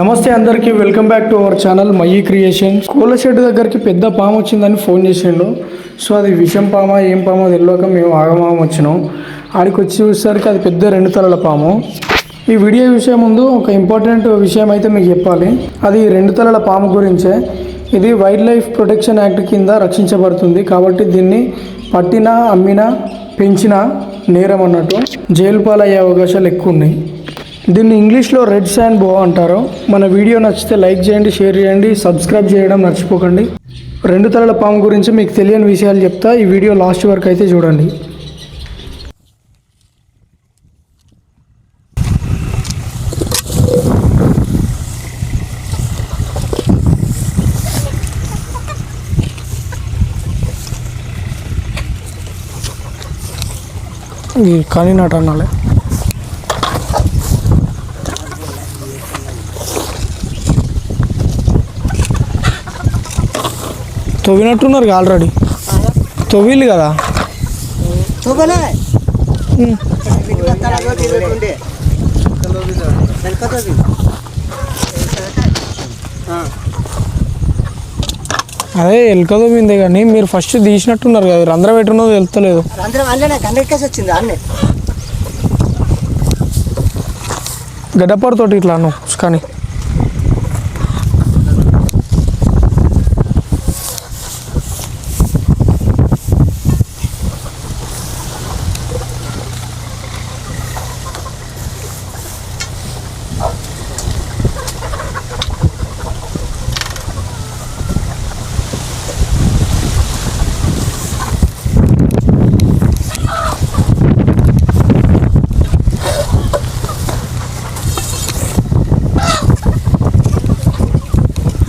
నమస్తే అందరికీ welcome back to our channel మయ్యి creation కోళ్ళ షెడ్ దగ్గరికి పెద్ద పాము వచ్చిందని ఫోన్ చేసిండు. సో అది విషం పామా ఏం పామో తెలియక మేము ఆగమాగం వచ్చినాం. ఆడికి వచ్చి చూసేసరికి అది పెద్ద రెండు తలల పాము. ఈ వీడియో విషయం ముందు ఒక ఇంపార్టెంట్ విషయం అయితే మీకు చెప్పాలి. అది రెండు తలల పాము గురించే. ఇది వైల్డ్ లైఫ్ ప్రొటెక్షన్ యాక్ట్ కింద రక్షించబడుతుంది. కాబట్టి దీన్ని పట్టినా అమ్మినా పెంచినా నేరం అన్నట్టు. జైలు పాలయ్యే అవకాశాలు ఎక్కువ ఉన్నాయి. దీన్ని ఇంగ్లీష్లో రెడ్ శాండ్ బో అంటారు. మన వీడియో నచ్చితే లైక్ చేయండి షేర్ చేయండి సబ్స్క్రైబ్ చేయడం మర్చిపోకండి. రెండు తలల పాము గురించి మీకు తెలియని విషయాలు చెప్తా ఈ వీడియో లాస్ట్ వరకు అయితే చూడండి. ఈ కానీ నాట తవ్వినట్టున్నారు ఆల్రెడీ తవ్విల్లు కదా? అదో ఎలుక తవ్విందే కానీ మీరు ఫస్ట్ తీసినట్టున్నారు కదా రంధ్రం పెట్టున్నదో అన్నే. గడ్డపారతోటి ఇట్లా అను కానీ.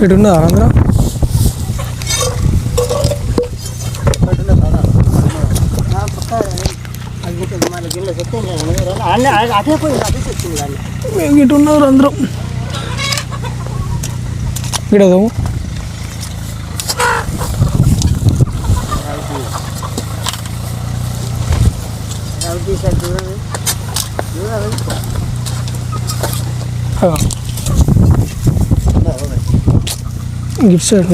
ఇటు ఉన్నదా రంధ్రం అటే పోయింది అదే వచ్చింది కానీ ఇటు ఉన్నది రంధ్రం ఇడదు రౌడ్ తీసారు చూడండి గిఫ్ట్ సైడ్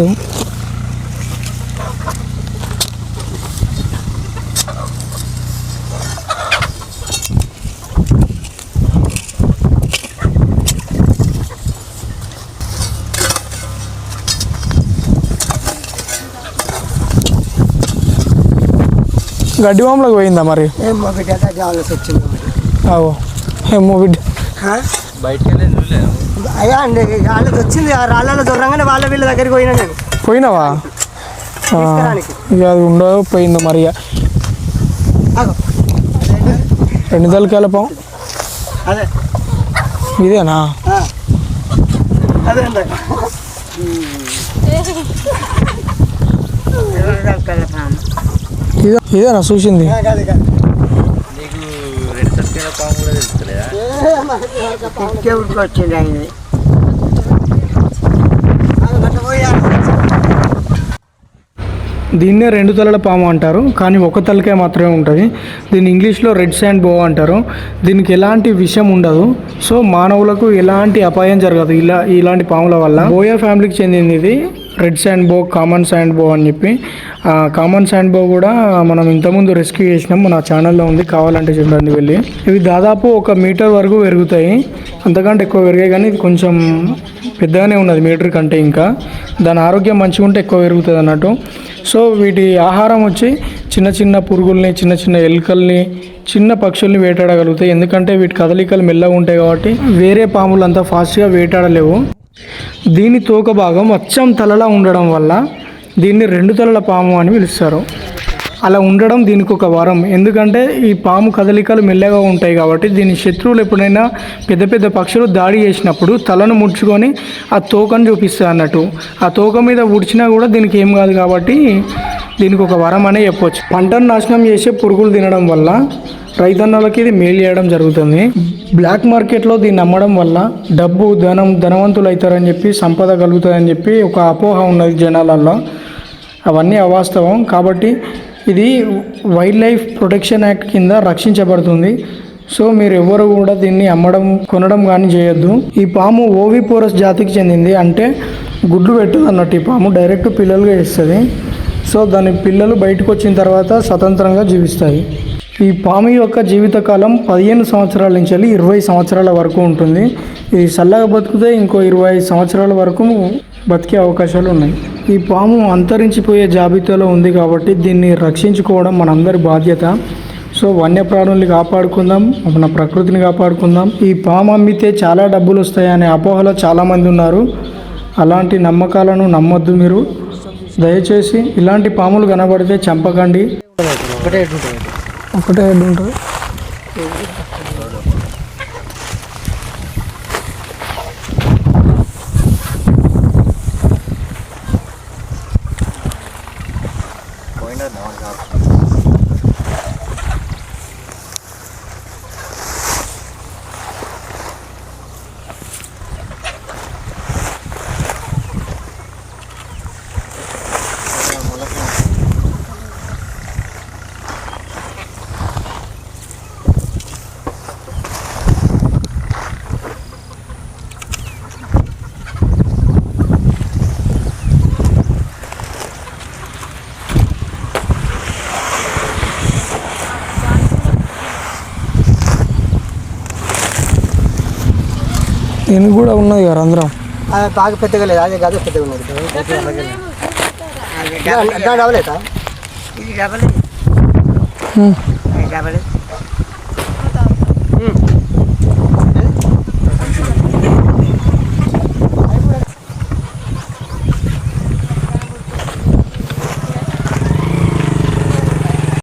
గడ్డి వాములకు పోయిందా మరి ఏం మా బిడ్డ కావాల్సి వచ్చింది అయ్యా అండి వాళ్ళకి వచ్చింది. ఆ రాళ్ళలో దూరంగానే వాళ్ళ వీళ్ళ దగ్గరికి పోయినా నేను. పోయినావా. ఇక అది ఉండదో పోయిందో మరి. రెండు తలకాయల పాము అదే. ఇదేనా. అదే ఇదేనా చూసింది? నీకు రెండు కూడా తెలుస్తలేదా? ఇంకే ఉడికొచ్చింది దీన్నే రెండు తలల పాము అంటారు కానీ ఒక తలకే మాత్రమే ఉంటుంది. దీన్ని ఇంగ్లీష్లో రెడ్ శాండ్ బో అంటారు. దీనికి ఎలాంటి విషయం ఉండదు. సో మానవులకు ఎలాంటి అపాయం జరగదు. ఇలా ఇలాంటి పాముల వల్ల. బోయా ఫ్యామిలీకి చెందింది ఇది. Red sand boa common sand boa అని చెప్పి ఆ కామన్ శాండ్ బో కూడా మనం ఇంతకుముందు రెస్క్యూ చేసినాం మన ఛానల్లో ఉంది కావాలంటే చూడండి వెళ్ళి. ఇవి దాదాపు ఒక మీటర్ వరకు పెరుగుతాయి అంతకంటే ఎక్కువ పెరిగాయి కానీ ఇది కొంచెం పెద్దగానే ఉన్నది మీటర్ కంటే ఇంకా. దాని ఆరోగ్యం మంచిగా ఉంటే ఎక్కువ పెరుగుతుంది అన్నట్టు. సో వీటి ఆహారం వచ్చి చిన్న చిన్న పురుగుల్ని చిన్న చిన్న ఎలుకల్ని చిన్న పక్షుల్ని వేటాడగలుగుతాయి. ఎందుకంటే వీటి కదలికలు మెల్లగా ఉంటాయి కాబట్టి వేరే పాములు అంత ఫాస్ట్గా వేటాడలేవు. దీని తోక భాగం అచ్చం తలలా ఉండడం వల్ల దీన్ని రెండు తలల పాము అని పిలుస్తారు. అలా ఉండడం దీనికి ఒక వరం. ఎందుకంటే ఈ పాము కదలికలు మెల్లగా ఉంటాయి కాబట్టి దీని శత్రువులు ఎప్పుడైనా పెద్ద పెద్ద పక్షులు దాడి చేసినప్పుడు తలను ముడుచుకొని ఆ తోకను చూపిస్తాయి అన్నట్టు. ఆ తోక మీద ఉడిచినా కూడా దీనికి ఏం కాదు కాబట్టి దీనికి ఒక వరం అనే చెప్పవచ్చు పంటను నాశనం చేసే పురుగులు తినడం వల్ల రైతన్నలకి ఇది మేలు చేయడం జరుగుతుంది. బ్లాక్ మార్కెట్లో దీన్ని అమ్మడం వల్ల డబ్బు ధనం ధనవంతులు అవుతారని చెప్పి సంపద కలుగుతుందని చెప్పి ఒక అపోహ ఉన్నది జనాలల్లో. అవన్నీ అవాస్తవం. కాబట్టి ఇది వైల్డ్ లైఫ్ ప్రొటెక్షన్ యాక్ట్ కింద రక్షించబడుతుంది. సో మీరు ఎవరు కూడా దీన్ని అమ్మడం కొనడం కానీ చేయొద్దు. ఈ పాము ఓవిపోరస్ జాతికి చెందింది. అంటే గుడ్లు పెట్టదు అన్నట్టు ఈ పాము డైరెక్ట్ పిల్లలుగా ఇస్తుంది సో దాని పిల్లలు బయటకు వచ్చిన తర్వాత స్వతంత్రంగా జీవిస్తాయి. ఈ పాము యొక్క జీవితకాలం పదిహేను సంవత్సరాల నుంచి వెళ్ళి ఇరవై సంవత్సరాల వరకు ఉంటుంది. ఇది చల్లగా బతికితే ఇంకో ఇరవై సంవత్సరాల వరకు బతికే అవకాశాలు ఉన్నాయి. ఈ పాము అంతరించిపోయే జాబితాలో ఉంది కాబట్టి దీన్ని రక్షించుకోవడం మనందరి బాధ్యత. సో వన్యప్రాణుల్ని కాపాడుకుందాం మన ప్రకృతిని కాపాడుకుందాం. ఈ పాము అమ్మితే చాలా డబ్బులు వస్తాయనే అపోహలో చాలామంది ఉన్నారు. అలాంటి నమ్మకాలను నమ్మొద్దు మీరు. దయచేసి ఇలాంటి పాములు కనబడితే చంపకండి. ఒకటే ఎటు ఉంటుంది ఒకటే హెడ్ ఉంటుంది పోయినా కాదు దీనికి కూడా ఉన్నది కదా రంధ్రం? అది బాగా పెద్దగా లేదు. అదే అదే పెద్దగా ఉన్నది. డబల్